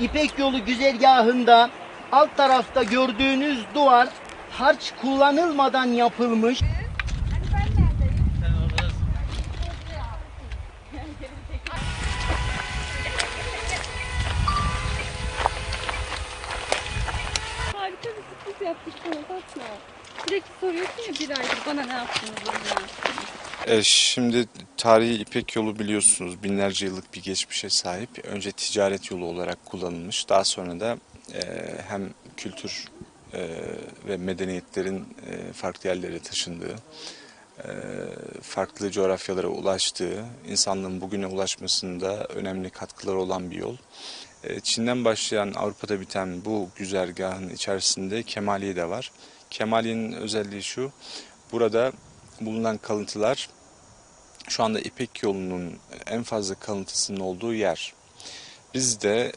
İpek yolu güzergahında alt tarafta gördüğünüz duvar harç kullanılmadan yapılmış. Harika bir sürpriz yaptık sana Fatma. Soruyorsun ya bir aydır bana ne yaptınız, bana ne yaptınız. E, şimdi tarihi İpek yolu biliyorsunuz binlerce yıllık bir geçmişe sahip. Önce ticaret yolu olarak kullanılmış. Daha sonra da e, hem kültür e, ve medeniyetlerin farklı yerlere taşındığı, farklı coğrafyalara ulaştığı, insanlığın bugüne ulaşmasında önemli katkıları olan bir yol. Çin'den başlayan Avrupa'da biten bu güzergahın içerisinde Kemaliye de var. Kemaliye'nin özelliği şu, burada bulunan kalıntılar şu anda İpek yolunun en fazla kalıntısının olduğu yer. Biz de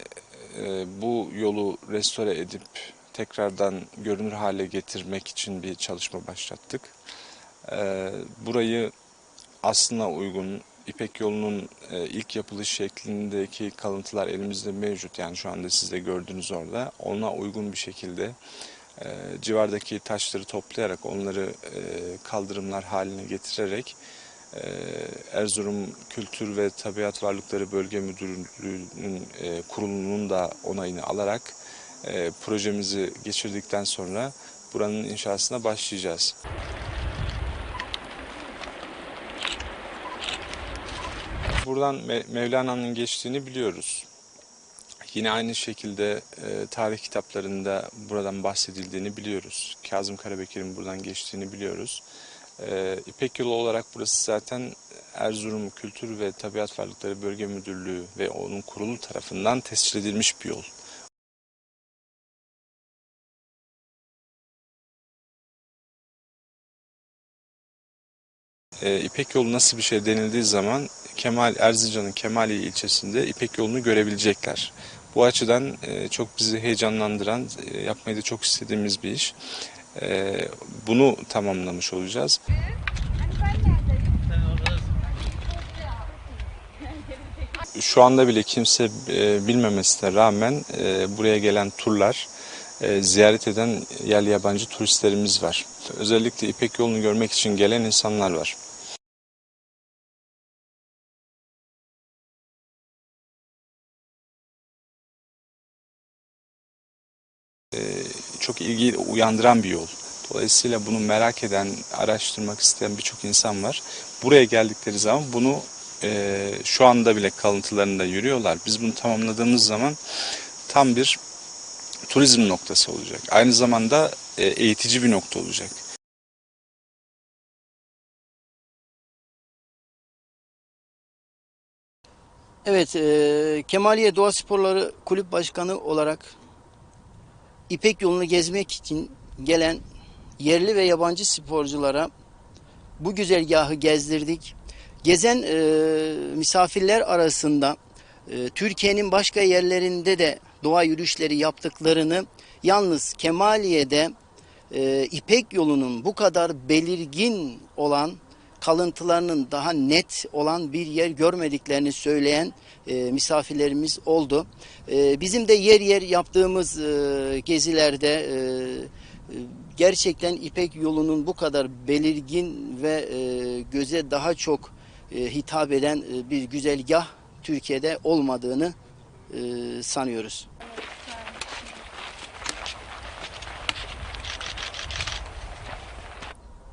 e, bu yolu restore edip tekrardan görünür hale getirmek için bir çalışma başlattık. E, burayı aslına uygun İpek yolunun e, ilk yapılış şeklindeki kalıntılar elimizde mevcut. Yani şu anda siz de gördüğünüz orada. Ona uygun bir şekilde e, civardaki taşları toplayarak onları e, kaldırımlar haline getirerek e, Erzurum Kültür ve Tabiat Varlıkları Bölge Müdürlüğü'nün kurulunun da onayını alarak projemizi geçirdikten sonra buranın inşasına başlayacağız. Buradan Me- Mevlana'nın geçtiğini biliyoruz. Yine aynı şekilde e, tarih kitaplarında buradan bahsedildiğini biliyoruz. Kazım Karabekir'in buradan geçtiğini biliyoruz. E, İpek yolu olarak burası zaten Erzurum Kültür ve Tabiat Varlıkları Bölge Müdürlüğü ve onun kurulu tarafından tescil edilmiş bir yol. E, İpek yolu nasıl bir şey denildiği zaman Kemal Erzincan'ın Kemaliye ilçesinde İpek yolunu görebilecekler. Bu açıdan e, çok bizi heyecanlandıran, e, yapmayı da çok istediğimiz bir iş. E, bunu tamamlamış olacağız. Şu anda bile kimse e, bilmemesine rağmen buraya gelen turlar, ziyaret eden yerli yabancı turistlerimiz var. Özellikle İpek yolunu görmek için gelen insanlar var. Çok ilgi uyandıran bir yol. Dolayısıyla bunu merak eden, araştırmak isteyen birçok insan var. Buraya geldikleri zaman bunu e, şu anda bile kalıntılarında yürüyorlar. Biz bunu tamamladığımız zaman tam bir turizm noktası olacak. Aynı zamanda e, eğitici bir nokta olacak. Evet, e, Kemaliye Doğa Sporları Kulüp Başkanı olarak İpek yolunu gezmek için gelen yerli ve yabancı sporculara bu güzergahı gezdirdik. Gezen e, misafirler arasında e, Türkiye'nin başka yerlerinde de doğa yürüyüşleri yaptıklarını yalnız Kemaliye'de e, İpek yolunun bu kadar belirgin olan kalıntılarının daha net olan bir yer görmediklerini söyleyen e, misafirlerimiz oldu. E, bizim de yer yer yaptığımız e, gezilerde e, e, gerçekten İpek yolunun bu kadar belirgin ve e, göze daha çok e, hitap eden e, bir güzergah Türkiye'de olmadığını e, sanıyoruz.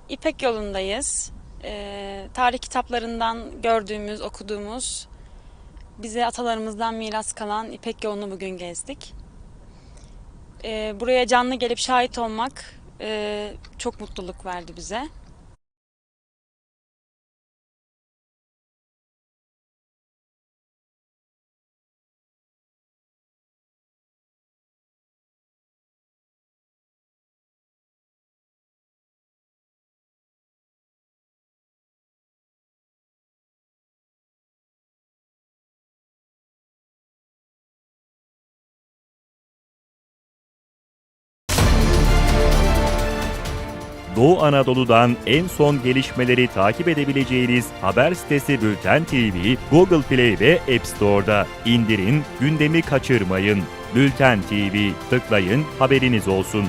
İpek yolundayız. Ee, tarih kitaplarından gördüğümüz, okuduğumuz, bize atalarımızdan miras kalan İpek yolunu bugün gezdik. Ee, buraya canlı gelip şahit olmak e, çok mutluluk verdi bize. Doğu Anadolu'dan en son gelişmeleri takip edebileceğiniz haber sitesi Bülten TV, Google Play ve App Store'da. İndirin, gündemi kaçırmayın. Bülten TV tıklayın haberiniz olsun.